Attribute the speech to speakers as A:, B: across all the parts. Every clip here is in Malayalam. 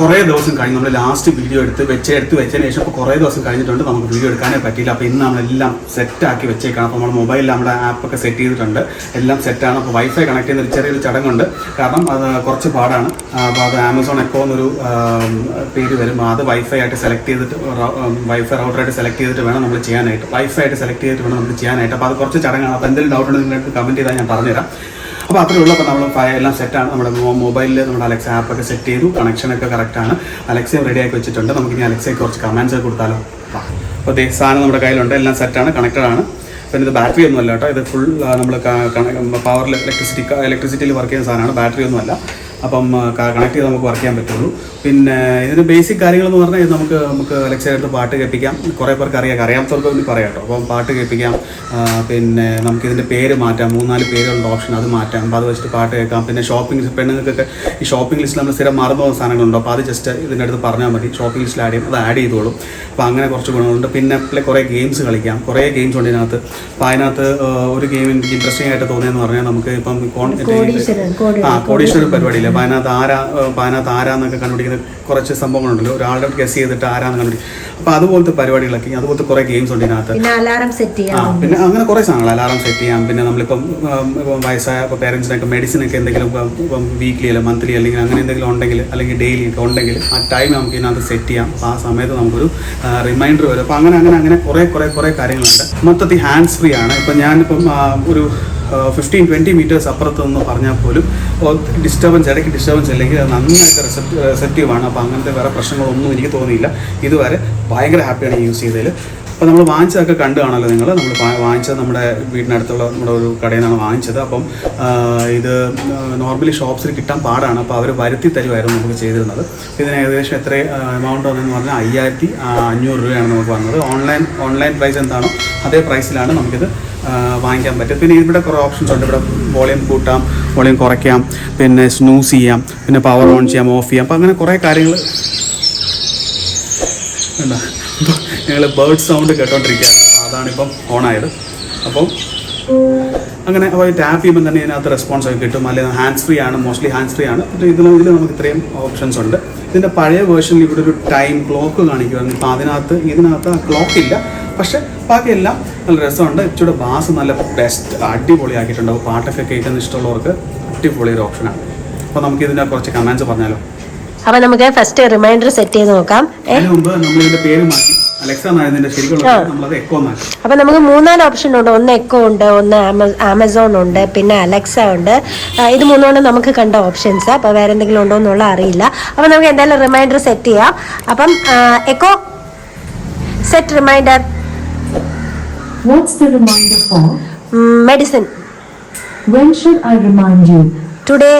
A: കുറേ ദിവസം കഴിഞ്ഞ് നമ്മൾ ലാസ്റ്റ് വീഡിയോ എടുത്ത് വെച്ച എടുത്ത് വെച്ചതിന് ശേഷം ഇപ്പോൾ കുറേ ദിവസം കഴിഞ്ഞിട്ടുണ്ട് നമുക്ക് വീഡിയോ എടുക്കാനേ പറ്റിയില്ല. അപ്പോൾ ഇന്ന് നമ്മളെല്ലാം സെറ്റാക്കി വെച്ചേക്കാണ്. അപ്പോൾ നമ്മുടെ മൊബൈലിൽ നമ്മുടെ ആപ്പൊക്കെ സെറ്റ് ചെയ്തിട്ടുണ്ട്. എല്ലാം സെറ്റാണ് അപ്പോൾ വൈഫൈ കണക്ട് ചെയ്യുന്ന ഒരു ചെറിയൊരു ചടങ്ങുണ്ട്. കാരണം അത് കുറച്ച് പാടാണ്. അപ്പോൾ അത് ആമസോൺ എക്കോ എന്നൊരു പേര് വരും അത് വൈഫൈ ആയിട്ട് സെലക്ട് ചെയ്തിട്ട് വൈഫൈ റൗട്ടറായിട്ട് സെലക്ട് ചെയ്തിട്ട് വേണം നമ്മൾ ചെയ്യാനായിട്ട്. വൈഫൈ ആയിട്ട് സെലക്ട് ചെയ്തിട്ട് വേണം നമുക്ക് ചെയ്യാനായിട്ട്. അപ്പോൾ അത് കുറച്ച് ചടങ്ങാണ്. അപ്പോൾ എന്തെങ്കിലും ഡൗട്ട് ഉണ്ടെങ്കിൽ കമന്റ് ചെയ്താൽ ഞാൻ പറഞ്ഞുതരാം. അപ്പോൾ അത്രയേ ഉള്ളൂ. അപ്പോൾ നമ്മൾ എല്ലാം സെറ്റാണ് നമ്മുടെ മൊബൈലിൽ നമ്മുടെ അലക്സ ആപ്പൊക്കെ സെറ്റ് ചെയ്തു. കണക്ഷനൊക്കെ കറക്റ്റാണ് അലക്സയും ആക്കി വെച്ചിട്ടുണ്ട്. നമുക്ക് ഇനി അലക്സയ്ക്ക് കുറച്ച് കമാൻഡ്സ് ഒക്കെ കൊടുത്താലോ? അപ്പോൾ ദേ സാധനം നമ്മുടെ കയ്യിലുണ്ട്. എല്ലാം സെറ്റാണ് കണക്റ്റഡ് ആണ്. പിന്നെ ഇത് ബാറ്ററി ഒന്നും അല്ല കേട്ടോ. ഇത് ഫുൾ നമ്മൾ പവറിൽ ഇലക്ട്രിസിറ്റി ഇലക്ട്രിസിറ്റിയിൽ വർക്ക് ചെയ്യുന്ന സാധനമാണ്. ബാറ്ററി ഒന്നും അല്ല. അപ്പം കണക്ട് ചെയ്ത് നമുക്ക് വർക്ക് ചെയ്യാൻ പറ്റുള്ളൂ. പിന്നെ ഇതിന് ബേസിക് കാര്യങ്ങളെന്ന് പറഞ്ഞാൽ ഇത് നമുക്ക് നമുക്ക് എടുത്ത് പാട്ട് കേൾപ്പിക്കാം. കുറേ പേർക്ക് അറിയാം അറിയാത്തവർക്ക് വേണ്ടി പറയാം കേട്ടോ. അപ്പം പാട്ട് കേൾപ്പിക്കാം. പിന്നെ നമുക്ക് ഇതിന്റെ പേര് മാറ്റാം. മൂന്നാൽ പേരുള്ള ഓപ്ഷൻ അത് മാറ്റാം. അപ്പോൾ അത് വെച്ചിട്ട് പാട്ട് കേൾക്കാം. പിന്നെ ഷോപ്പിംഗ് പെണ്ണുങ്ങൾക്കൊക്കെ ഈ ഷോപ്പിംഗ് ലിസ്റ്റിൽ നമ്മൾ സ്ഥിരം മറന്നു പോകുന്ന സാധനങ്ങളുണ്ടോ. അപ്പോൾ അത് ജസ്റ്റ് ഇതിന്റെ അടുത്ത് പറഞ്ഞാൽ മതി. ഷോപ്പിംഗ് ലിസ്റ്റിൽ ആഡ് ചെയ്യും. അത് ആഡ് ചെയ്തോളും. അപ്പോൾ അങ്ങനെ കുറച്ച് ഗുണങ്ങളുണ്ട്. പിന്നെ കുറേ ഗെയിംസ് കളിക്കാം. കുറേ ഗെയിംസ് ഉണ്ട് ഇതിനകത്ത്. അപ്പോൾ അതിനകത്ത് ഒരു ഗെയിം എനിക്ക് ഇൻട്രസ്റ്റിംഗ് ആയിട്ട് തോന്നിയെന്ന് പറഞ്ഞാൽ നമുക്ക് ഇപ്പം ആ കോടീശ്വര പരിപാടിയില്ല? അപ്പോൾ പാനകത്ത് ആരാ പാനകത്ത് ആരാന്നൊക്കെ കണ്ടുപിടിക്കുന്ന കുറച്ച് സംഭവങ്ങളുണ്ടല്ലോ. ഒരാളുടെ ഗസ് ചെയ്തിട്ട് ആരാന്ന് കണ്ടുപിടിക്കും അപ്പോൾ അതുപോലത്തെ പരിപാടികളൊക്കെ അതുപോലത്തെ കുറേ ഗെയിംസ് ഉണ്ട് ഇതിനകത്ത്.
B: പിന്നെ
A: ആ അങ്ങനെ കുറേ സാധനങ്ങൾ. അലാറം സെറ്റ് ചെയ്യാം. പിന്നെ നമ്മളിപ്പം ഇപ്പം വയസ്സായ ഇപ്പോൾ പേരൻസിനൊക്കെ മെഡിസിനൊക്കെ എന്തെങ്കിലും ഇപ്പം വീക്ക്ലി അല്ല മന്ത്ലി അല്ലെങ്കിൽ അങ്ങനെ എന്തെങ്കിലും ഉണ്ടെങ്കിൽ അല്ലെങ്കിൽ ഡെയിലി ഒക്കെ ഉണ്ടെങ്കിൽ ആ ടൈം നമുക്ക് ഇതിനകത്ത് സെറ്റ് ചെയ്യാം. അപ്പോൾ ആ സമയത്ത് നമുക്കൊരു റിമൈൻഡർ വരും. അപ്പോൾ അങ്ങനെ അങ്ങനെ അങ്ങനെ കുറേ കുറേ കുറേ കാര്യങ്ങളുണ്ട്. മൊത്തത്തിൽ ഹാൻഡ്സ് ഫ്രീ ആണ്. ഇപ്പം ഞാനിപ്പം ഒരു ഫിഫ്റ്റീൻ ട്വന്റി മീറ്റേഴ്സ് അപ്പുറത്ത് നിന്ന് പറഞ്ഞാൽ പോലും ഡിസ്റ്റർബൻസ് ഇടയ്ക്ക് ഡിസ്റ്റർബൻസ് അല്ലെങ്കിൽ അത് നന്നായിട്ട് റിസെപ്റ്റ് റിസെപ്റ്റീവാണ് അപ്പോൾ അങ്ങനത്തെ വേറെ പ്രശ്നങ്ങളൊന്നും എനിക്ക് തോന്നിയില്ല. ഇതുവരെ ഭയങ്കര ഹാപ്പിയാണ് യൂസ് ചെയ്തതിൽ. അപ്പോൾ നമ്മൾ വാങ്ങിച്ചതൊക്കെ കണ്ടു കാണല്ലോ നിങ്ങൾ? നമ്മൾ വാങ്ങിച്ചത് നമ്മുടെ വീടിനടുത്തുള്ള നമ്മുടെ ഒരു കടയിൽ നിന്നാണ് വാങ്ങിച്ചത്. അപ്പം ഇത് നോർമലി ഷോപ്സിൽ കിട്ടാൻ പാടാണ്. അപ്പോൾ അവർ വരുത്തി തരുമായിരുന്നു നമുക്ക് ചെയ്തിരുന്നത്. ഇതിന് ഏകദേശം എത്ര എമൗണ്ട് വന്നെന്ന് പറഞ്ഞാൽ അയ്യായിരത്തി അഞ്ഞൂറ് രൂപയാണ് നമുക്ക് വന്നത്. ഓൺലൈൻ ഓൺലൈൻ പ്രൈസ് എന്താണോ അതേ പ്രൈസിലാണ് നമുക്കിത് വാങ്ങിക്കാൻ പറ്റും. പിന്നെ ഇവിടെ കുറേ ഓപ്ഷൻസ് ഉണ്ട്. ഇവിടെ വോളിയം കൂട്ടാം വോളിയം കുറയ്ക്കാം പിന്നെ സ്നൂസ് ചെയ്യാം പിന്നെ പവർ ഓൺ ചെയ്യാം ഓഫ് ചെയ്യാം. അപ്പോൾ അങ്ങനെ കുറേ കാര്യങ്ങൾ ഞങ്ങൾ ബേർഡ് സൗണ്ട് കേട്ടോണ്ടിരിക്കുകയാണ്. അപ്പോൾ അതാണിപ്പം ഓണായത് അപ്പം അങ്ങനെ അപ്പോൾ ടാപ്പ് ചെയ്യുമ്പോൾ തന്നെ ഇതിനകത്ത് റെസ്പോൺസ് ഒക്കെ കിട്ടും. അല്ലെങ്കിൽ ഹാൻഡ്സ് ഫ്രീ ആണ് മോസ്റ്റ്ലി ഹാൻഡ്സ് ഫ്രീ ആണ്. പക്ഷേ ഇതിൽ ഇതിൽ നമുക്ക് ഇത്രയും ഓപ്ഷൻസ് ഉണ്ട്. ഇതിന്റെ പഴയ വേർഷനിൽ ഇവിടെ ഒരു ടൈം ക്ലോക്ക് കാണിക്കുമായിരുന്നു അപ്പോൾ അതിനകത്ത് ഇതിനകത്ത് ആ ക്ലോക്ക് ഇല്ല. പക്ഷേ ബാക്കിയെല്ലാം നല്ല രസമുണ്ട്. ഇച്ചിരി ബാസ് നല്ല ബെസ്റ്റ് അടിപൊളിയാക്കിയിട്ടുണ്ട് അപ്പോൾ പാട്ടൊക്കെ കേൾക്കുന്ന ഇഷ്ടമുള്ളവർക്ക് അടിപൊളി ഒരു ഓപ്ഷനാണ് അപ്പോൾ നമുക്ക് ഇതിന്റെ കുറച്ച് കമാൻസ് പറഞ്ഞാലോ?
B: അപ്പൊ നമുക്ക് ഫസ്റ്റ് റിമൈൻഡർ സെറ്റ് ചെയ്ത് നോക്കാം.
A: ഇതിന്റെ ഇതിന്റെ
B: അപ്പൊ നമുക്ക് മൂന്നാൽ ഓപ്ഷൻ ഉണ്ട്. ഒന്ന് എക്കോ ഉണ്ട് ഒന്ന് ആമസോൺ ഉണ്ട് പിന്നെ അലക്സ ഉണ്ട്. ഇത് മൂന്നുകൊണ്ട് നമുക്ക് കണ്ട ഓപ്ഷൻസ് അപ്പൊ വേറെ എന്തെങ്കിലും ഉണ്ടോ എന്നുള്ള അറിയില്ല. അപ്പൊ നമുക്ക് എന്തായാലും റിമൈൻഡർ സെറ്റ് ചെയ്യാം. അപ്പം Echo set reminder
C: What's the reminder for?
B: Medicine
C: When should I remind you?
B: Today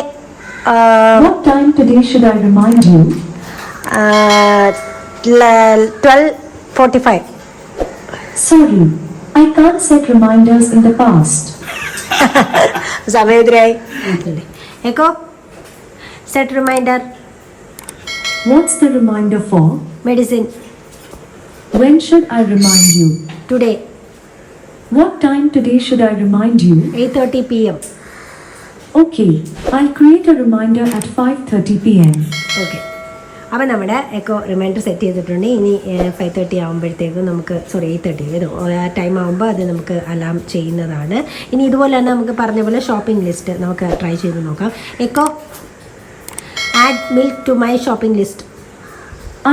C: What time today should I remind you?
B: Twelve forty five
C: Sorry, I can't set reminders in the past.
B: സമയത്തിനായി Echo set reminder
C: What's the reminder for?
B: Medicine
C: When should I remind you?
B: Today
C: What time today should I remind you?
B: 8:30 p.m.
C: Okay, I'll create a reminder at 5:30 p.m.
B: Okay. അപ്പം നമ്മുടെ എക്കോ റിമൈൻഡർ സെറ്റ് ചെയ്തിട്ടുണ്ട് ഇനി ഫൈവ് തേർട്ടി ആകുമ്പോഴത്തേക്കും നമുക്ക് സോറി എയ്റ്റ് തേർട്ടി വരും ആ ടൈം ആകുമ്പോൾ അത് നമുക്ക് അലാം ചെയ്യുന്നതാണ് ഇനി ഇതുപോലെ തന്നെ നമുക്ക് പറഞ്ഞ പോലെ ഷോപ്പിംഗ് ലിസ്റ്റ് നമുക്ക് ട്രൈ ചെയ്ത് നോക്കാം Echo add milk to my shopping list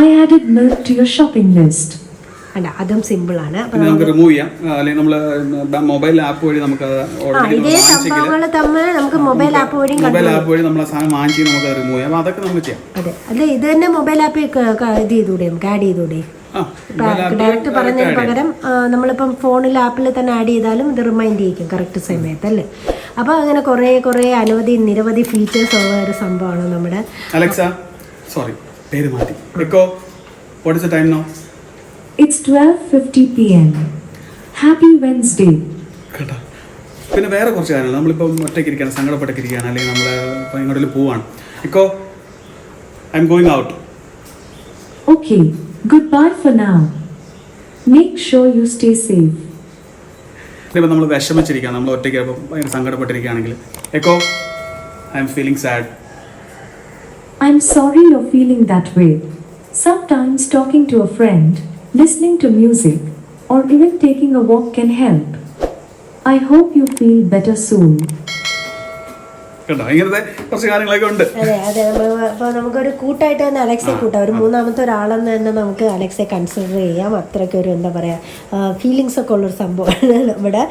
C: I add milk to your shopping list.
B: അല്ല അതും സിമ്പിളാണ്
A: നമുക്ക് റിമൂവ് ചെയ്യാം. അല്ലെങ്കിൽ നമ്മൾ മൊബൈൽ ആപ്പ് വഴി നമുക്ക്
B: ഇതേ സംഭവങ്ങൾ തമ്മിൽ നമുക്ക് മൊബൈൽ ആപ്പ് വഴിയും
A: മൊബൈൽ ആപ്പ് വഴി നമ്മൾ സാധനം വാങ്ങിച്ച് നമുക്ക് റിമൂവ് ചെയ്യാം. അതൊക്കെ നമുക്ക് ചെയ്യാം.
B: അതെ. അല്ല ഇത് തന്നെ മൊബൈൽ ആപ്പിൽ ഇത് ചെയ്തൂടെ നമുക്ക് ആഡ് ചെയ്തൂടെ? ഡയറക്റ്റ് പറഞ്ഞതിന് പകരം നമ്മളിപ്പം ഫോണിൽ ആപ്പിൽ തന്നെ ആഡ് ചെയ്താലും ഇത് റിമൈൻഡ് ചെയ്യിക്കും കറക്റ്റ് സമയത്ത് അല്ലേ? അപ്പോൾ അങ്ങനെ കുറേ കുറേ അനവധി നിരവധി ഫീച്ചേഴ്സ് ഉള്ള ഒരു സംഭവമാണ് നമ്മുടെ
A: അലക്സ സോറി പേര് മാറ്റി. Echo what is the time now
C: It's 12:50 p.m. Happy Wednesday.
A: കേട്ടോ. പിന്നെ വേറെ കുറച്ച് കാര്യങ്ങൾ. നമ്മളിപ്പോൾ ഒറ്റയ്ക്ക് ഇരിക്കുകയാണ് സങ്കടപ്പെട്ടൊക്കെ ഇരിക്കുകയാണ് അല്ലെങ്കിൽ നമ്മൾ ഇപ്പോൾ എങ്ങോട്ടെങ്കിലും പോവാണ്. Echo I'm going out
C: okay goodbye for now make sure you stay safe
A: ഇപ്പം നമ്മൾ വിഷമിച്ചിരിക്കുകയാണ് നമ്മൾ ഒറ്റയ്ക്ക് അപ്പോൾ ഭയങ്കര സങ്കടപ്പെട്ടിരിക്കുകയാണെങ്കിൽ. Echo I'm feeling sad I
C: I'm sorry you're feeling that way. Sometimes talking to a friend, listening to music, or even taking a walk can help. I hope you feel better soon.
A: കണ്ടോ ഇങ്ങനത്തെ കുറച്ച് കാര്യങ്ങളൊക്കെ ഉണ്ട്.
B: അതെ അതെ. അപ്പോൾ നമുക്കൊരു കൂട്ടായിട്ട് തന്നെ അലക്സെ കൂട്ടാം. ഒരു മൂന്നാമത്തെ ഒരാളെന്ന് തന്നെ നമുക്ക് അലക്സെ കൺസിഡർ ചെയ്യാം. അത്രയ്ക്ക് ഒരു എന്താ പറയുക ഫീലിങ്സ് ഒക്കെ ഉള്ളൊരു സംഭവമാണ് നമ്മുടെ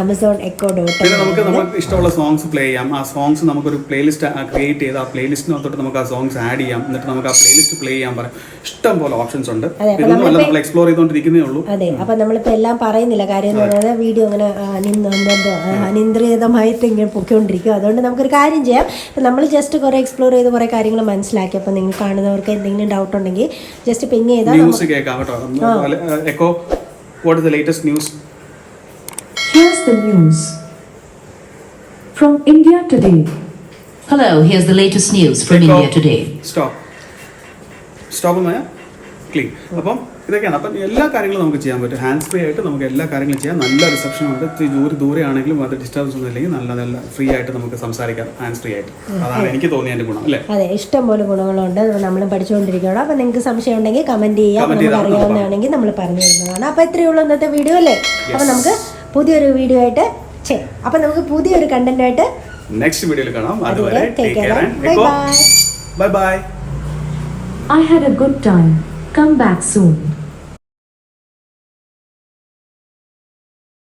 B: ആമസോൺ എക്കോ ഡോട്ട്
A: പിന്നെ നമുക്ക് നമുക്ക് ഇഷ്ടമുള്ള സോങ്സ് പ്ലേ ചെയ്യാം. ആ സോങ്സ് നമുക്കൊരു പ്ലേലിസ്റ്റ് ക്രിയേറ്റ് ചെയ്ത് ആ പ്ലേലിസ്റ്റിനകത്തോട്ട് നമുക്ക് ആ സോങ്സ് ആഡ് ചെയ്യാം. എന്നിട്ട് നമുക്ക് ആ പ്ലേലിസ്റ്റ് പ്ലേ ചെയ്യാൻ പറയാം. ഇഷ്ടം പോലെ ഓപ്ഷൻസ് ഉണ്ട്. ഇതൊന്നുമല്ല നമ്മൾ എക്സ്പ്ലോർ ചെയ്തുകൊണ്ടിരിക്കുന്നേ ഉള്ളൂ.
B: അതെ അപ്പം നമ്മളിപ്പോൾ എല്ലാം പറയുന്നില്ല. കാര്യം എന്ന് പറയുന്നത് വീഡിയോ അങ്ങനെ അനിയന്ത്രിതമായിട്ട് ഇങ്ങനെ പൊയ്ക്കൊണ്ടിരിക്കും. അതുകൊണ്ട് നമുക്കൊരു കാര്യം ചെയ്യാം. അപ്പം നമ്മൾ ജസ്റ്റ് കുറേ എക്സ്പ്ലോർ ചെയ്ത് കുറേ കാര്യങ്ങൾ മനസ്സിലാക്കി. അപ്പം നിങ്ങൾ കാണുന്നവർക്ക് എന്തെങ്കിലും ഡൗട്ട് ഉണ്ടെങ്കിൽ ജസ്റ്റ് പിങ് ചെയ്താൽ
A: ന്യൂസ് കേൾക്കാം കേട്ടോ. Echo what is the latest news
C: here's the news From India today.
D: Hello, here's the latest news from India today.
A: Stop stop clean അപ്പം ഇതൊക്കെയാണ്. അപ്പം എല്ലാ കാര്യങ്ങളും നമുക്ക് ചെയ്യാൻ പറ്റും. ഹാൻഡ് ഫ്രീ ആയിട്ട് നമുക്ക് എല്ലാ കാര്യങ്ങളും ചെയ്യാം. നല്ല റിസപ്ഷൻ ഉണ്ട്. ഇത്തിരി ദൂരെ ദൂരെ ആണെങ്കിലും അത് ഡിസ്റ്റർബൻസ് ഒന്നും ഇല്ലെങ്കിൽ നല്ല നല്ല ഫ്രീ ആയിട്ട് നമുക്ക് സംസാരിക്കാം. ഹാൻഡ് ഫ്രീ ആയിട്ട്. അതാണ് എനിക്ക് തോന്നിയ എന്റെ ഗുണം അല്ലേ?
B: അതെ ഇഷ്ടം പോലെ ഗുണങ്ങളുണ്ട്. നമ്മൾ പഠിച്ചുകൊണ്ടിരിക്കുകയാണ്. അപ്പം നിങ്ങൾക്ക് സംശയം ഉണ്ടെങ്കിൽ കമന്റ് ചെയ്യാം. നമുക്ക് അറിയാവുന്നതാണെങ്കിൽ നമ്മൾ പറഞ്ഞു തരുന്നതാണ്. അപ്പോൾ ഇത്രയേ ഉള്ളൂ ഇന്നത്തെ വീഡിയോ അല്ലേ? അപ്പം നമുക്ക് പുതിയൊരു വീഡിയോ ആയിട്ട് ചെയ്യാം അപ്പം നമുക്ക് പുതിയൊരു കണ്ടന്റ് ആയിട്ട്
A: നെക്സ്റ്റ് വീഡിയോയിൽ കാണാം.
B: അതുവരെ take care bye bye.
A: Bye bye
C: I had a good time. Come back soon.